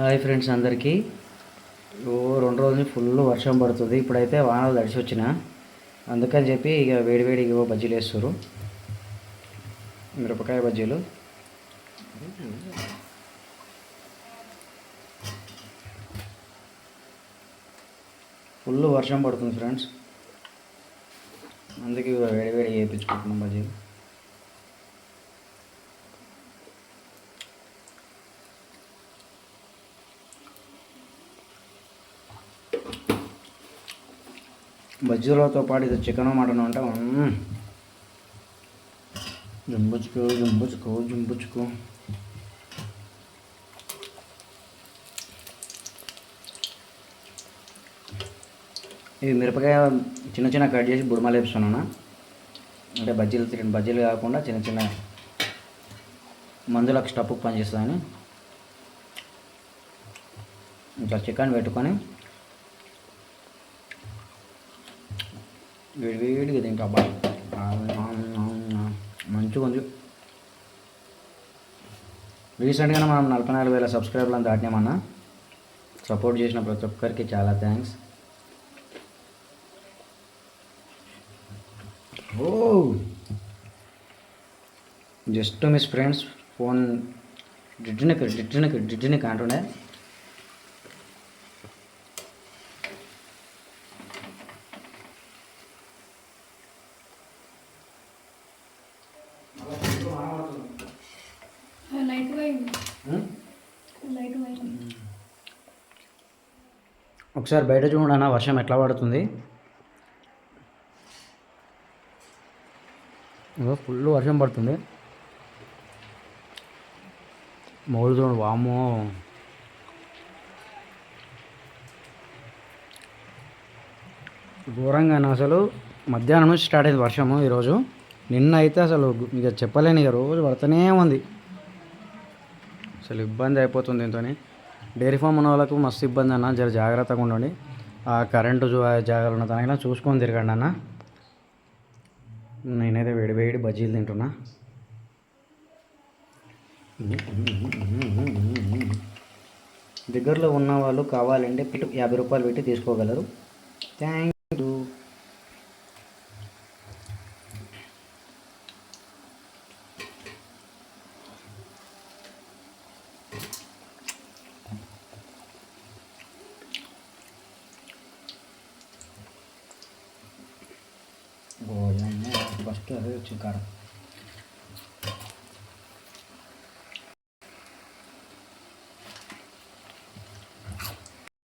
Hi friends అందరికీ. ఓ రెండు రోజులు ఫుల్ వర్షం పడుతుంది. ఇప్పుడైతే వానలు తడిసి వచ్చిన. అందుకని చెప్పి ఇక వేడివేడి ఇవో బజ్జీలు వేస్తారు మిరపకాయ బజ్జీలు. ఫుల్ వర్షం పడుతుంది ఫ్రెండ్స్. అందుకే వేడివేడి వేయించుకుంటున్నాం బజ్జీలు. బజ్జీలతో పాటు ఇది చికెన్ మటన్ అంటే మ్మ్. జంబుచుకో జంబుచుకో ఇవి మిరపకాయ చిన్న చిన్న కట్ చేసి బుడమలు వేస్తున్నాను అంటే బజ్జీలు తిరిగిన బజ్జీలు కాకుండా చిన్న చిన్న మందులకు స్టప్పుకు పనిచేస్తుందని. ఇంకా చికెన్ పెట్టుకొని వేడివేడిగా తింటా అబ్బా మంచిగా ఉంది. రీసెంట్గానే మనం నలభై నాలుగు వేల సబ్స్క్రైబర్లను దాటినామన్నా సపోర్ట్ చేసిన ప్రతి ఒక్కరికి చాలా థ్యాంక్స్. ఓ. జస్ట్ మిస్ ఫ్రెండ్స్ ఫోన్ డిడ్జినకి డిడ్జినకి డిడ్జినకి అంటుండే. ఒకసారి బయట చూడండి అన్న వర్షం ఎట్లా పడుతుంది? ఫుల్ వర్షం పడుతుంది. మౌలు చూడండి వామో ఘోరంగా అసలు. మధ్యాహ్నం నుంచి స్టార్ట్ అయింది వర్షము ఈరోజు. నిన్న అయితే అసలు ఇక చెప్పలేను ఇక రోజు పడుతూనే ఉంది. అసలు ఇబ్బంది అయిపోతుంది దీంతో డైరీ ఫామ్ ఉన్న వాళ్ళకు మస్తు ఇబ్బంది అన్న జర జాగ్రత్తగా ఉండండి. ఆ కరెంటు జాగ్రత్త ఉన్న దానికైనా చూసుకొని తిరగండి అన్న. నేనైతే వేడి వేడి బజ్జీలు తింటున్నా. దగ్గరలో ఉన్న వాళ్ళు కావాలంటే యాభై రూపాయలు పెట్టి తీసుకోగలరు. Thank you. ఫస్ట్ అదే వచ్చి కారం